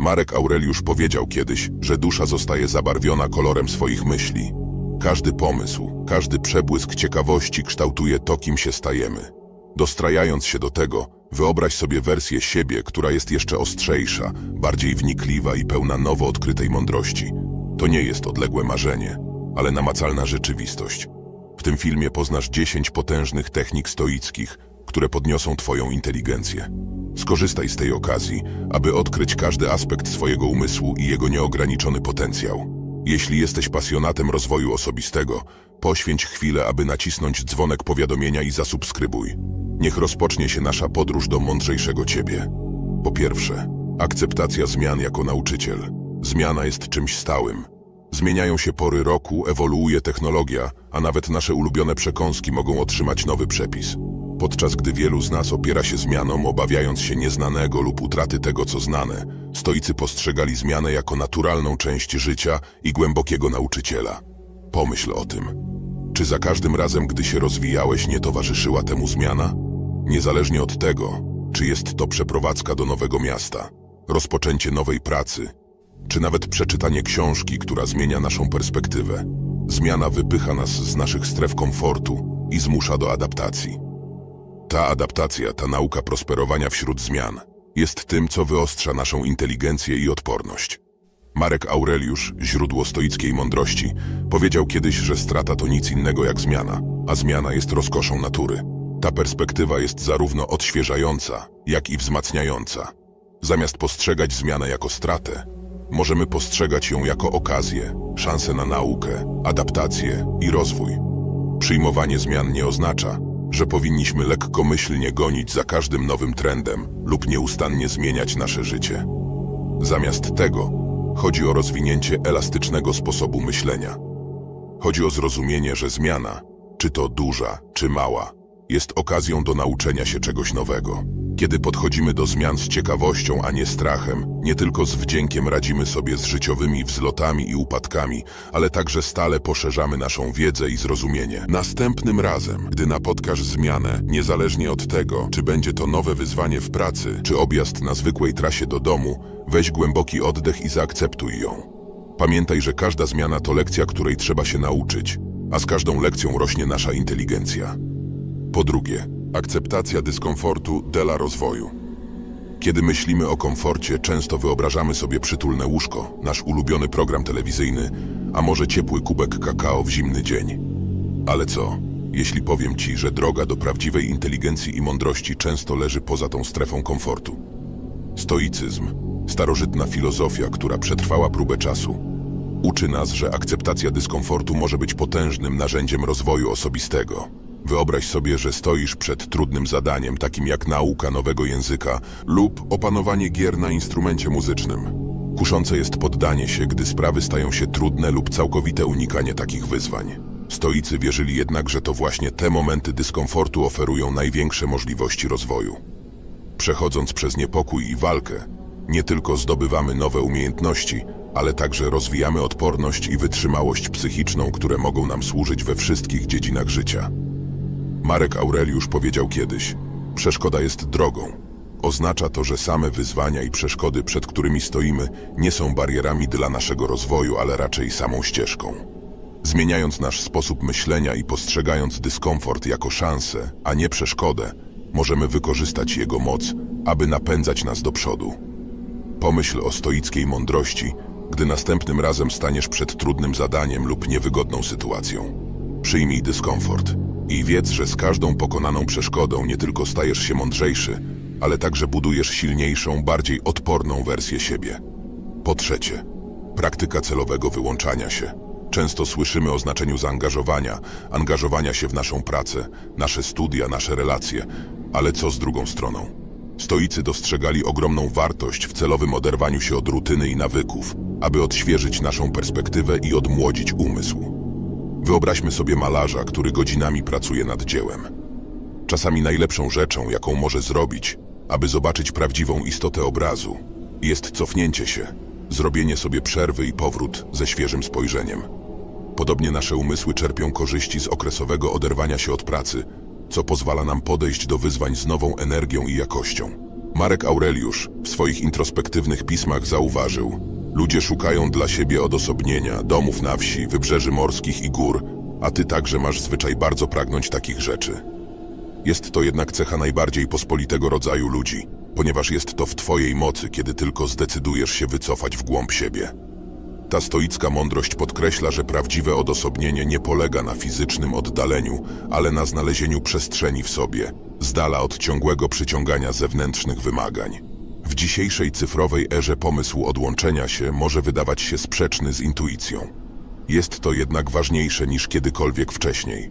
Marek Aureliusz powiedział kiedyś, że dusza zostaje zabarwiona kolorem swoich myśli. Każdy pomysł, każdy przebłysk ciekawości kształtuje to, kim się stajemy. Dostrajając się do tego, wyobraź sobie wersję siebie, która jest jeszcze ostrzejsza, bardziej wnikliwa i pełna nowo odkrytej mądrości. To nie jest odległe marzenie, ale namacalna rzeczywistość. W tym filmie poznasz 10 potężnych technik stoickich, które podniosą Twoją inteligencję. Skorzystaj z tej okazji, aby odkryć każdy aspekt swojego umysłu i jego nieograniczony potencjał. Jeśli jesteś pasjonatem rozwoju osobistego, poświęć chwilę, aby nacisnąć dzwonek powiadomienia i zasubskrybuj. Niech rozpocznie się nasza podróż do mądrzejszego Ciebie. Po pierwsze, akceptacja zmian jako nauczyciel. Zmiana jest czymś stałym. Zmieniają się pory roku, ewoluuje technologia, a nawet nasze ulubione przekąski mogą otrzymać nowy przepis. Podczas gdy wielu z nas opiera się zmianom, obawiając się nieznanego lub utraty tego, co znane, stoicy postrzegali zmianę jako naturalną część życia i głębokiego nauczyciela. Pomyśl o tym. Czy za każdym razem, gdy się rozwijałeś, nie towarzyszyła temu zmiana? Niezależnie od tego, czy jest to przeprowadzka do nowego miasta, rozpoczęcie nowej pracy, czy nawet przeczytanie książki, która zmienia naszą perspektywę. Zmiana wypycha nas z naszych stref komfortu i zmusza do adaptacji. Ta adaptacja, ta nauka prosperowania wśród zmian, jest tym, co wyostrza naszą inteligencję i odporność. Marek Aureliusz, źródło stoickiej mądrości, powiedział kiedyś, że strata to nic innego jak zmiana, a zmiana jest rozkoszą natury. Ta perspektywa jest zarówno odświeżająca, jak i wzmacniająca. Zamiast postrzegać zmianę jako stratę, możemy postrzegać ją jako okazję, szansę na naukę, adaptację i rozwój. Przyjmowanie zmian nie oznacza, że powinniśmy lekkomyślnie gonić za każdym nowym trendem lub nieustannie zmieniać nasze życie. Zamiast tego chodzi o rozwinięcie elastycznego sposobu myślenia. Chodzi o zrozumienie, że zmiana, czy to duża, czy mała, jest okazją do nauczenia się czegoś nowego. Kiedy podchodzimy do zmian z ciekawością, a nie strachem, nie tylko z wdziękiem radzimy sobie z życiowymi wzlotami i upadkami, ale także stale poszerzamy naszą wiedzę i zrozumienie. Następnym razem, gdy napotkasz zmianę, niezależnie od tego, czy będzie to nowe wyzwanie w pracy, czy objazd na zwykłej trasie do domu, weź głęboki oddech i zaakceptuj ją. Pamiętaj, że każda zmiana to lekcja, której trzeba się nauczyć, a z każdą lekcją rośnie nasza inteligencja. Po drugie, akceptacja dyskomfortu dela rozwoju. Kiedy myślimy o komforcie, często wyobrażamy sobie przytulne łóżko, nasz ulubiony program telewizyjny, a może ciepły kubek kakao w zimny dzień. Ale co, jeśli powiem ci, że droga do prawdziwej inteligencji i mądrości często leży poza tą strefą komfortu? Stoicyzm, starożytna filozofia, która przetrwała próbę czasu, uczy nas, że akceptacja dyskomfortu może być potężnym narzędziem rozwoju osobistego. Wyobraź sobie, że stoisz przed trudnym zadaniem, takim jak nauka nowego języka lub opanowanie gier na instrumencie muzycznym. Kuszące jest poddanie się, gdy sprawy stają się trudne lub całkowite unikanie takich wyzwań. Stoicy wierzyli jednak, że to właśnie te momenty dyskomfortu oferują największe możliwości rozwoju. Przechodząc przez niepokój i walkę, nie tylko zdobywamy nowe umiejętności, ale także rozwijamy odporność i wytrzymałość psychiczną, które mogą nam służyć we wszystkich dziedzinach życia. Marek Aureliusz powiedział kiedyś: Przeszkoda jest drogą. Oznacza to, że same wyzwania i przeszkody, przed którymi stoimy, nie są barierami dla naszego rozwoju, ale raczej samą ścieżką. Zmieniając nasz sposób myślenia i postrzegając dyskomfort jako szansę, a nie przeszkodę, możemy wykorzystać jego moc, aby napędzać nas do przodu. Pomyśl o stoickiej mądrości, gdy następnym razem staniesz przed trudnym zadaniem lub niewygodną sytuacją. Przyjmij dyskomfort i wiedz, że z każdą pokonaną przeszkodą nie tylko stajesz się mądrzejszy, ale także budujesz silniejszą, bardziej odporną wersję siebie. Po trzecie, praktyka celowego wyłączania się. Często słyszymy o znaczeniu zaangażowania, angażowania się w naszą pracę, nasze studia, nasze relacje, ale co z drugą stroną? Stoicy dostrzegali ogromną wartość w celowym oderwaniu się od rutyny i nawyków, aby odświeżyć naszą perspektywę i odmłodzić umysł. Wyobraźmy sobie malarza, który godzinami pracuje nad dziełem. Czasami najlepszą rzeczą, jaką może zrobić, aby zobaczyć prawdziwą istotę obrazu, jest cofnięcie się, zrobienie sobie przerwy i powrót ze świeżym spojrzeniem. Podobnie nasze umysły czerpią korzyści z okresowego oderwania się od pracy, co pozwala nam podejść do wyzwań z nową energią i jakością. Marek Aureliusz w swoich introspektywnych pismach zauważył: Ludzie szukają dla siebie odosobnienia, domów na wsi, wybrzeży morskich i gór, a ty także masz zwyczaj bardzo pragnąć takich rzeczy. Jest to jednak cecha najbardziej pospolitego rodzaju ludzi, ponieważ jest to w twojej mocy, kiedy tylko zdecydujesz się wycofać w głąb siebie. Ta stoicka mądrość podkreśla, że prawdziwe odosobnienie nie polega na fizycznym oddaleniu, ale na znalezieniu przestrzeni w sobie, z dala od ciągłego przyciągania zewnętrznych wymagań. W dzisiejszej cyfrowej erze pomysł odłączenia się może wydawać się sprzeczny z intuicją. Jest to jednak ważniejsze niż kiedykolwiek wcześniej.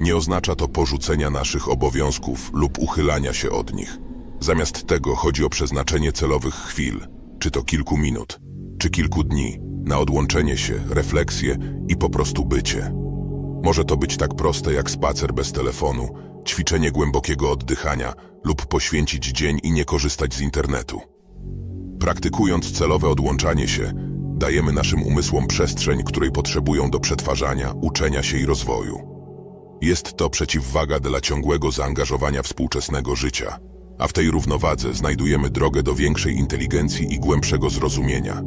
Nie oznacza to porzucenia naszych obowiązków lub uchylania się od nich. Zamiast tego chodzi o przeznaczenie celowych chwil, czy to kilku minut, czy kilku dni, na odłączenie się, refleksję i po prostu bycie. Może to być tak proste jak spacer bez telefonu, ćwiczenie głębokiego oddychania lub poświęcić dzień i nie korzystać z internetu. Praktykując celowe odłączanie się, dajemy naszym umysłom przestrzeń, której potrzebują do przetwarzania, uczenia się i rozwoju. Jest to przeciwwaga dla ciągłego zaangażowania współczesnego życia, a w tej równowadze znajdujemy drogę do większej inteligencji i głębszego zrozumienia.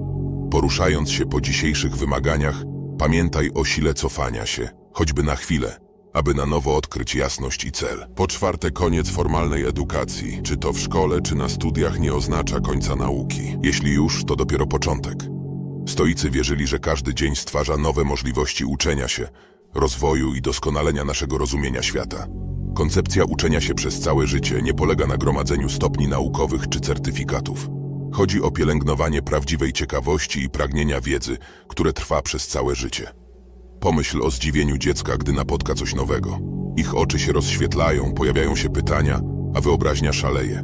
Poruszając się po dzisiejszych wymaganiach, pamiętaj o sile cofania się, choćby na chwilę, aby na nowo odkryć jasność i cel. Po czwarte, koniec formalnej edukacji, czy to w szkole, czy na studiach, nie oznacza końca nauki. Jeśli już, to dopiero początek. Stoicy wierzyli, że każdy dzień stwarza nowe możliwości uczenia się, rozwoju i doskonalenia naszego rozumienia świata. Koncepcja uczenia się przez całe życie nie polega na gromadzeniu stopni naukowych czy certyfikatów. Chodzi o pielęgnowanie prawdziwej ciekawości i pragnienia wiedzy, które trwa przez całe życie. Pomyśl o zdziwieniu dziecka, gdy napotka coś nowego. Ich oczy się rozświetlają, pojawiają się pytania, a wyobraźnia szaleje.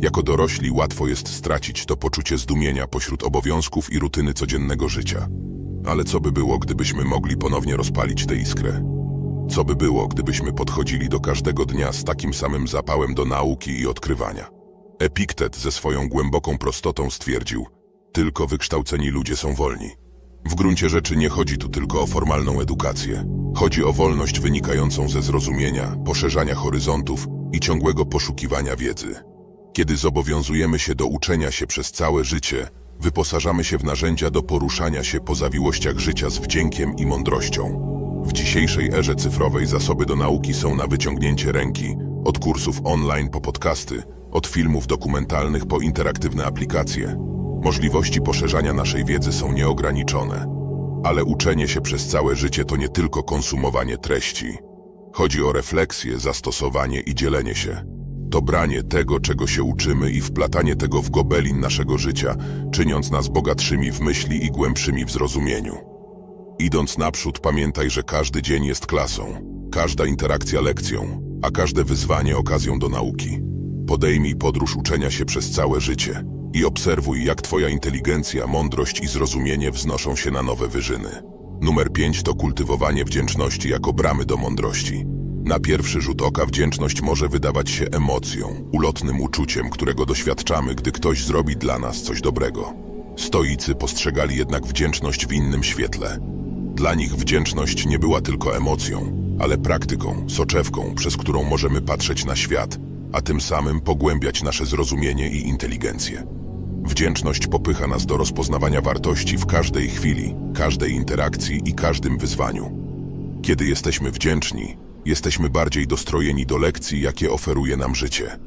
Jako dorośli łatwo jest stracić to poczucie zdumienia pośród obowiązków i rutyny codziennego życia. Ale co by było, gdybyśmy mogli ponownie rozpalić tę iskrę? Co by było, gdybyśmy podchodzili do każdego dnia z takim samym zapałem do nauki i odkrywania? Epiktet ze swoją głęboką prostotą stwierdził: Tylko wykształceni ludzie są wolni. W gruncie rzeczy nie chodzi tu tylko o formalną edukację. Chodzi o wolność wynikającą ze zrozumienia, poszerzania horyzontów i ciągłego poszukiwania wiedzy. Kiedy zobowiązujemy się do uczenia się przez całe życie, wyposażamy się w narzędzia do poruszania się po zawiłościach życia z wdziękiem i mądrością. W dzisiejszej erze cyfrowej zasoby do nauki są na wyciągnięcie ręki, od kursów online po podcasty, od filmów dokumentalnych po interaktywne aplikacje. Możliwości poszerzania naszej wiedzy są nieograniczone. Ale uczenie się przez całe życie to nie tylko konsumowanie treści. Chodzi o refleksję, zastosowanie i dzielenie się. To branie tego, czego się uczymy i wplatanie tego w gobelin naszego życia, czyniąc nas bogatszymi w myśli i głębszymi w zrozumieniu. Idąc naprzód, pamiętaj, że każdy dzień jest klasą, każda interakcja lekcją, a każde wyzwanie okazją do nauki. Podejmij podróż uczenia się przez całe życie i obserwuj, jak Twoja inteligencja, mądrość i zrozumienie wznoszą się na nowe wyżyny. Numer 5 to kultywowanie wdzięczności jako bramy do mądrości. Na pierwszy rzut oka wdzięczność może wydawać się emocją, ulotnym uczuciem, którego doświadczamy, gdy ktoś zrobi dla nas coś dobrego. Stoicy postrzegali jednak wdzięczność w innym świetle. Dla nich wdzięczność nie była tylko emocją, ale praktyką, soczewką, przez którą możemy patrzeć na świat, a tym samym pogłębiać nasze zrozumienie i inteligencję. Wdzięczność popycha nas do rozpoznawania wartości w każdej chwili, każdej interakcji i każdym wyzwaniu. Kiedy jesteśmy wdzięczni, jesteśmy bardziej dostrojeni do lekcji, jakie oferuje nam życie.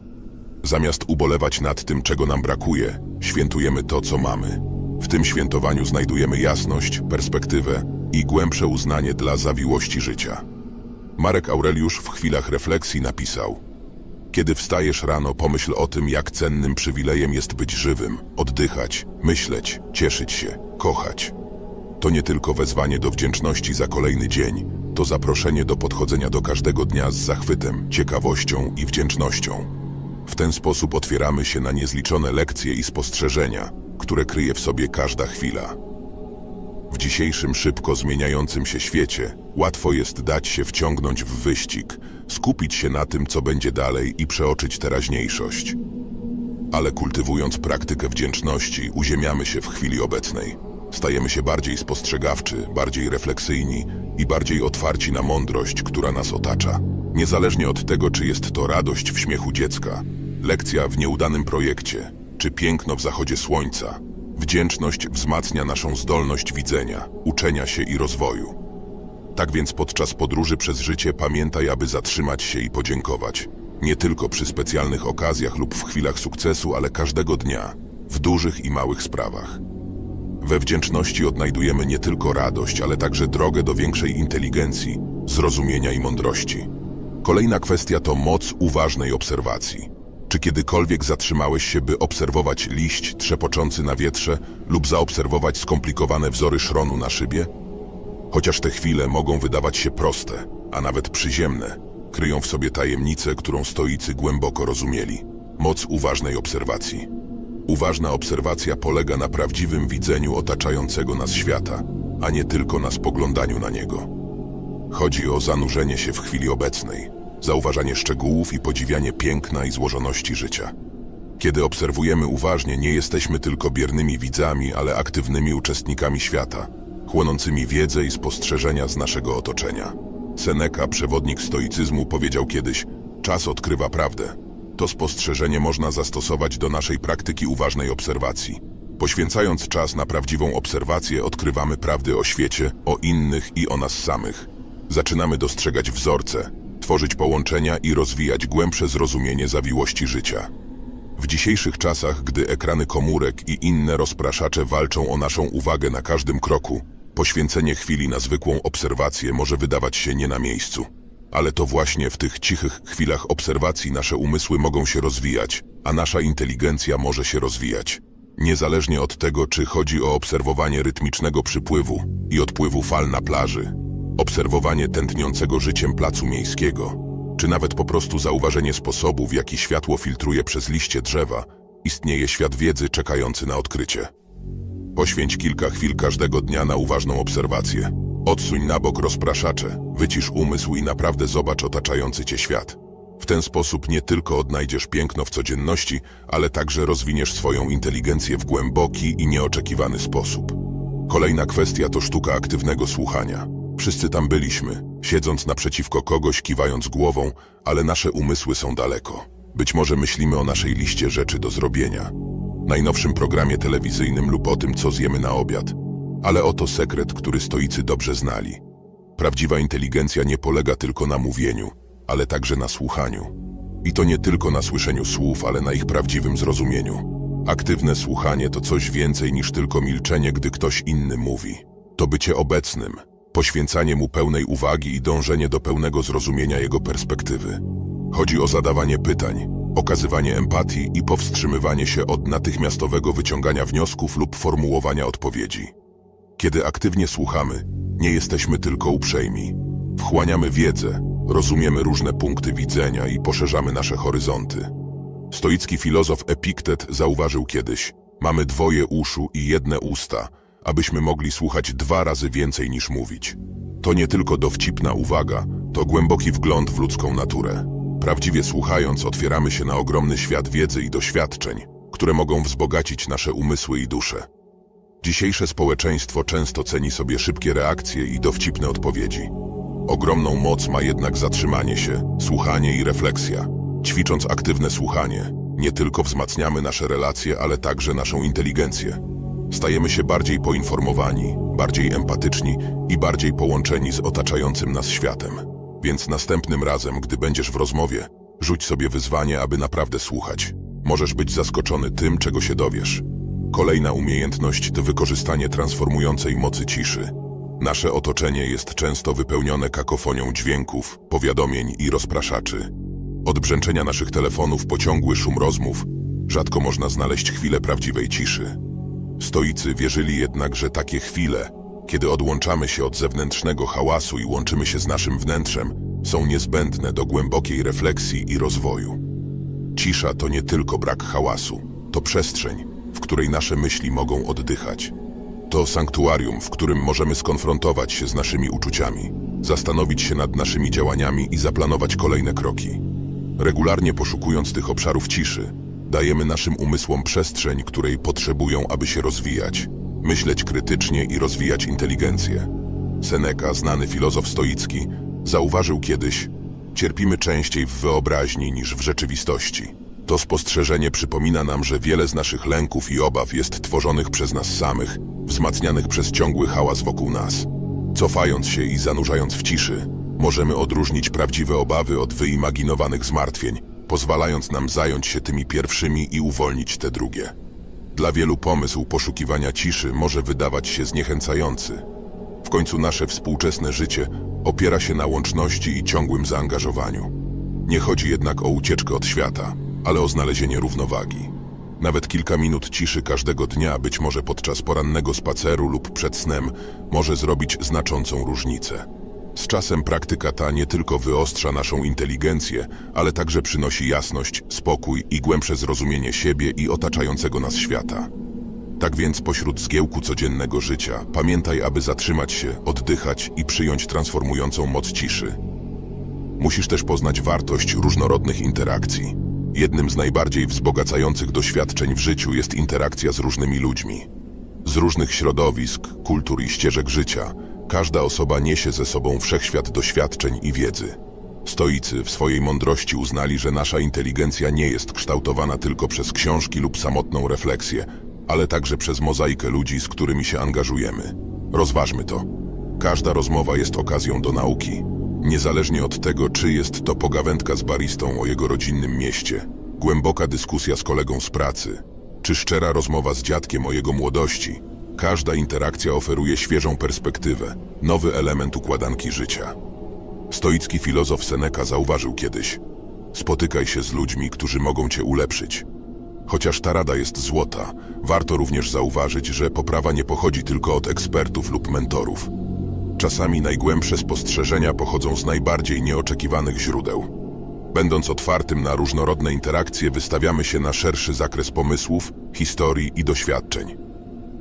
Zamiast ubolewać nad tym, czego nam brakuje, świętujemy to, co mamy. W tym świętowaniu znajdujemy jasność, perspektywę i głębsze uznanie dla zawiłości życia. Marek Aureliusz w chwilach refleksji napisał: Kiedy wstajesz rano, pomyśl o tym, jak cennym przywilejem jest być żywym, oddychać, myśleć, cieszyć się, kochać. To nie tylko wezwanie do wdzięczności za kolejny dzień, to zaproszenie do podchodzenia do każdego dnia z zachwytem, ciekawością i wdzięcznością. W ten sposób otwieramy się na niezliczone lekcje i spostrzeżenia, które kryje w sobie każda chwila. W dzisiejszym szybko zmieniającym się świecie łatwo jest dać się wciągnąć w wyścig, skupić się na tym, co będzie dalej i przeoczyć teraźniejszość. Ale kultywując praktykę wdzięczności, uziemiamy się w chwili obecnej. Stajemy się bardziej spostrzegawczy, bardziej refleksyjni i bardziej otwarci na mądrość, która nas otacza. Niezależnie od tego, czy jest to radość w śmiechu dziecka, lekcja w nieudanym projekcie, czy piękno w zachodzie słońca. Wdzięczność wzmacnia naszą zdolność widzenia, uczenia się i rozwoju. Tak więc podczas podróży przez życie pamiętaj, aby zatrzymać się i podziękować. Nie tylko przy specjalnych okazjach lub w chwilach sukcesu, ale każdego dnia, w dużych i małych sprawach. We wdzięczności odnajdujemy nie tylko radość, ale także drogę do większej inteligencji, zrozumienia i mądrości. Kolejna kwestia to moc uważnej obserwacji. Czy kiedykolwiek zatrzymałeś się, by obserwować liść trzepoczący na wietrze lub zaobserwować skomplikowane wzory szronu na szybie? Chociaż te chwile mogą wydawać się proste, a nawet przyziemne, kryją w sobie tajemnicę, którą stoicy głęboko rozumieli. Moc uważnej obserwacji. Uważna obserwacja polega na prawdziwym widzeniu otaczającego nas świata, a nie tylko na spoglądaniu na niego. Chodzi o zanurzenie się w chwili obecnej, zauważanie szczegółów i podziwianie piękna i złożoności życia. Kiedy obserwujemy uważnie, nie jesteśmy tylko biernymi widzami, ale aktywnymi uczestnikami świata, chłonącymi wiedzę i spostrzeżenia z naszego otoczenia. Seneca, przewodnik stoicyzmu, powiedział kiedyś: Czas odkrywa prawdę. To spostrzeżenie można zastosować do naszej praktyki uważnej obserwacji. Poświęcając czas na prawdziwą obserwację, odkrywamy prawdy o świecie, o innych i o nas samych. Zaczynamy dostrzegać wzorce, tworzyć połączenia i rozwijać głębsze zrozumienie zawiłości życia. W dzisiejszych czasach, gdy ekrany komórek i inne rozpraszacze walczą o naszą uwagę na każdym kroku, poświęcenie chwili na zwykłą obserwację może wydawać się nie na miejscu. Ale to właśnie w tych cichych chwilach obserwacji nasze umysły mogą się rozwijać, a nasza inteligencja może się rozwijać. Niezależnie od tego, czy chodzi o obserwowanie rytmicznego przypływu i odpływu fal na plaży, obserwowanie tętniącego życiem placu miejskiego, czy nawet po prostu zauważenie sposobu, w jaki światło filtruje przez liście drzewa, istnieje świat wiedzy czekający na odkrycie. Poświęć kilka chwil każdego dnia na uważną obserwację. Odsuń na bok rozpraszacze, wycisz umysł i naprawdę zobacz otaczający cię świat. W ten sposób nie tylko odnajdziesz piękno w codzienności, ale także rozwiniesz swoją inteligencję w głęboki i nieoczekiwany sposób. Kolejna kwestia to sztuka aktywnego słuchania. Wszyscy tam byliśmy, siedząc naprzeciwko kogoś, kiwając głową, ale nasze umysły są daleko. Być może myślimy o naszej liście rzeczy do zrobienia, najnowszym programie telewizyjnym lub o tym, co zjemy na obiad. Ale oto sekret, który stoicy dobrze znali. Prawdziwa inteligencja nie polega tylko na mówieniu, ale także na słuchaniu. I to nie tylko na słyszeniu słów, ale na ich prawdziwym zrozumieniu. Aktywne słuchanie to coś więcej niż tylko milczenie, gdy ktoś inny mówi. To bycie obecnym, poświęcanie mu pełnej uwagi i dążenie do pełnego zrozumienia jego perspektywy. Chodzi o zadawanie pytań, okazywanie empatii i powstrzymywanie się od natychmiastowego wyciągania wniosków lub formułowania odpowiedzi. Kiedy aktywnie słuchamy, nie jesteśmy tylko uprzejmi. Wchłaniamy wiedzę, rozumiemy różne punkty widzenia i poszerzamy nasze horyzonty. Stoicki filozof Epiktet zauważył kiedyś: Mamy dwoje uszu i jedne usta, abyśmy mogli słuchać dwa razy więcej niż mówić. To nie tylko dowcipna uwaga, to głęboki wgląd w ludzką naturę. Prawdziwie słuchając, otwieramy się na ogromny świat wiedzy i doświadczeń, które mogą wzbogacić nasze umysły i dusze. Dzisiejsze społeczeństwo często ceni sobie szybkie reakcje i dowcipne odpowiedzi. Ogromną moc ma jednak zatrzymanie się, słuchanie i refleksja. Ćwicząc aktywne słuchanie, nie tylko wzmacniamy nasze relacje, ale także naszą inteligencję. Stajemy się bardziej poinformowani, bardziej empatyczni i bardziej połączeni z otaczającym nas światem. Więc następnym razem, gdy będziesz w rozmowie, rzuć sobie wyzwanie, aby naprawdę słuchać. Możesz być zaskoczony tym, czego się dowiesz. Kolejna umiejętność to wykorzystanie transformującej mocy ciszy. Nasze otoczenie jest często wypełnione kakofonią dźwięków, powiadomień i rozpraszaczy. Od brzęczenia naszych telefonów po ciągły szum rozmów, rzadko można znaleźć chwilę prawdziwej ciszy. Stoicy wierzyli jednak, że takie chwile, kiedy odłączamy się od zewnętrznego hałasu i łączymy się z naszym wnętrzem, są niezbędne do głębokiej refleksji i rozwoju. Cisza to nie tylko brak hałasu, to przestrzeń, w której nasze myśli mogą oddychać. To sanktuarium, w którym możemy skonfrontować się z naszymi uczuciami, zastanowić się nad naszymi działaniami i zaplanować kolejne kroki. Regularnie poszukując tych obszarów ciszy, dajemy naszym umysłom przestrzeń, której potrzebują, aby się rozwijać, myśleć krytycznie i rozwijać inteligencję. Seneca, znany filozof stoicki, zauważył kiedyś: Cierpimy częściej w wyobraźni niż w rzeczywistości. To spostrzeżenie przypomina nam, że wiele z naszych lęków i obaw jest tworzonych przez nas samych, wzmacnianych przez ciągły hałas wokół nas. Cofając się i zanurzając w ciszy, możemy odróżnić prawdziwe obawy od wyimaginowanych zmartwień, pozwalając nam zająć się tymi pierwszymi i uwolnić te drugie. Dla wielu pomysł poszukiwania ciszy może wydawać się zniechęcający. W końcu nasze współczesne życie opiera się na łączności i ciągłym zaangażowaniu. Nie chodzi jednak o ucieczkę od świata, ale o znalezienie równowagi. Nawet kilka minut ciszy każdego dnia, być może podczas porannego spaceru lub przed snem, może zrobić znaczącą różnicę. Z czasem praktyka ta nie tylko wyostrza naszą inteligencję, ale także przynosi jasność, spokój i głębsze zrozumienie siebie i otaczającego nas świata. Tak więc pośród zgiełku codziennego życia pamiętaj, aby zatrzymać się, oddychać i przyjąć transformującą moc ciszy. Musisz też poznać wartość różnorodnych interakcji. Jednym z najbardziej wzbogacających doświadczeń w życiu jest interakcja z różnymi ludźmi. Z różnych środowisk, kultur i ścieżek życia, każda osoba niesie ze sobą wszechświat doświadczeń i wiedzy. Stoicy w swojej mądrości uznali, że nasza inteligencja nie jest kształtowana tylko przez książki lub samotną refleksję, ale także przez mozaikę ludzi, z którymi się angażujemy. Rozważmy to. Każda rozmowa jest okazją do nauki. Niezależnie od tego, czy jest to pogawędka z baristą o jego rodzinnym mieście, głęboka dyskusja z kolegą z pracy, czy szczera rozmowa z dziadkiem o jego młodości, każda interakcja oferuje świeżą perspektywę, nowy element układanki życia. Stoicki filozof Seneca zauważył kiedyś: Spotykaj się z ludźmi, którzy mogą cię ulepszyć. Chociaż ta rada jest złota, warto również zauważyć, że poprawa nie pochodzi tylko od ekspertów lub mentorów. Czasami najgłębsze spostrzeżenia pochodzą z najbardziej nieoczekiwanych źródeł. Będąc otwartym na różnorodne interakcje, wystawiamy się na szerszy zakres pomysłów, historii i doświadczeń.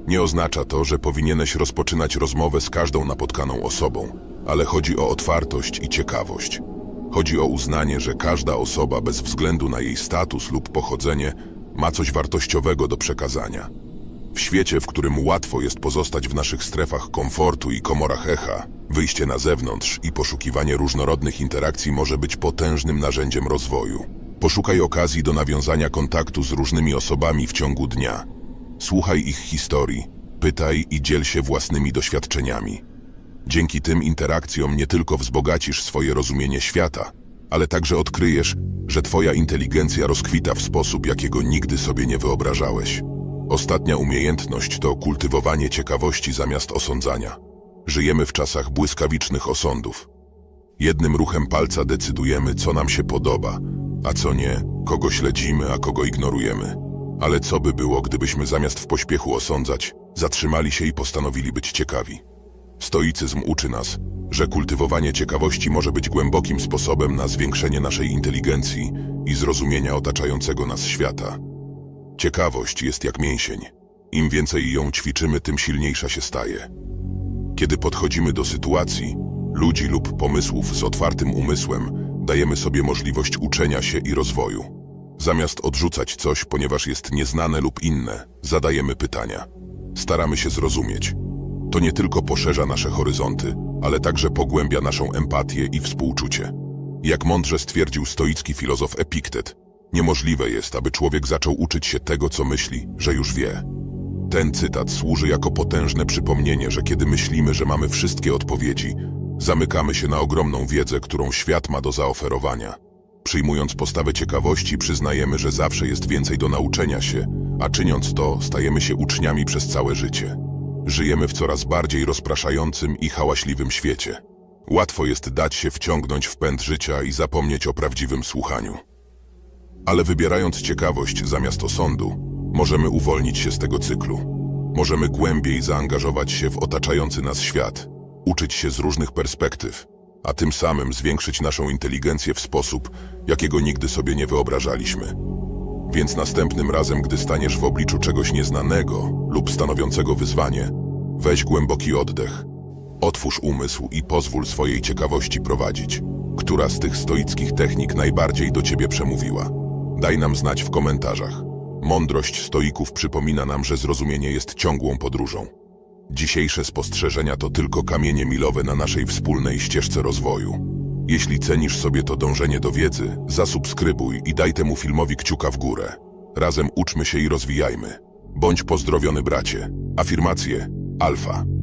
Nie oznacza to, że powinieneś rozpoczynać rozmowę z każdą napotkaną osobą, ale chodzi o otwartość i ciekawość. Chodzi o uznanie, że każda osoba, bez względu na jej status lub pochodzenie, ma coś wartościowego do przekazania. W świecie, w którym łatwo jest pozostać w naszych strefach komfortu i komorach echa, wyjście na zewnątrz i poszukiwanie różnorodnych interakcji może być potężnym narzędziem rozwoju. Poszukaj okazji do nawiązania kontaktu z różnymi osobami w ciągu dnia. Słuchaj ich historii, pytaj i dziel się własnymi doświadczeniami. Dzięki tym interakcjom nie tylko wzbogacisz swoje rozumienie świata, ale także odkryjesz, że twoja inteligencja rozkwita w sposób, jakiego nigdy sobie nie wyobrażałeś. Ostatnia umiejętność to kultywowanie ciekawości zamiast osądzania. Żyjemy w czasach błyskawicznych osądów. Jednym ruchem palca decydujemy, co nam się podoba, a co nie, kogo śledzimy, a kogo ignorujemy. Ale co by było, gdybyśmy zamiast w pośpiechu osądzać, zatrzymali się i postanowili być ciekawi? Stoicyzm uczy nas, że kultywowanie ciekawości może być głębokim sposobem na zwiększenie naszej inteligencji i zrozumienia otaczającego nas świata. Ciekawość jest jak mięsień. Im więcej ją ćwiczymy, tym silniejsza się staje. Kiedy podchodzimy do sytuacji, ludzi lub pomysłów z otwartym umysłem, dajemy sobie możliwość uczenia się i rozwoju. Zamiast odrzucać coś, ponieważ jest nieznane lub inne, zadajemy pytania. Staramy się zrozumieć. To nie tylko poszerza nasze horyzonty, ale także pogłębia naszą empatię i współczucie. Jak mądrze stwierdził stoicki filozof Epiktet, niemożliwe jest, aby człowiek zaczął uczyć się tego, co myśli, że już wie. Ten cytat służy jako potężne przypomnienie, że kiedy myślimy, że mamy wszystkie odpowiedzi, zamykamy się na ogromną wiedzę, którą świat ma do zaoferowania. Przyjmując postawę ciekawości, przyznajemy, że zawsze jest więcej do nauczenia się, a czyniąc to, stajemy się uczniami przez całe życie. Żyjemy w coraz bardziej rozpraszającym i hałaśliwym świecie. Łatwo jest dać się wciągnąć w pęd życia i zapomnieć o prawdziwym słuchaniu. Ale wybierając ciekawość zamiast osądu, możemy uwolnić się z tego cyklu. Możemy głębiej zaangażować się w otaczający nas świat, uczyć się z różnych perspektyw, a tym samym zwiększyć naszą inteligencję w sposób, jakiego nigdy sobie nie wyobrażaliśmy. Więc następnym razem, gdy staniesz w obliczu czegoś nieznanego lub stanowiącego wyzwanie, weź głęboki oddech. Otwórz umysł i pozwól swojej ciekawości prowadzić. Która z tych stoickich technik najbardziej do ciebie przemówiła? Daj nam znać w komentarzach. Mądrość stoików przypomina nam, że zrozumienie jest ciągłą podróżą. Dzisiejsze spostrzeżenia to tylko kamienie milowe na naszej wspólnej ścieżce rozwoju. Jeśli cenisz sobie to dążenie do wiedzy, zasubskrybuj i daj temu filmowi kciuka w górę. Razem uczmy się i rozwijajmy. Bądź pozdrowiony bracie. Afirmacje. Alfa.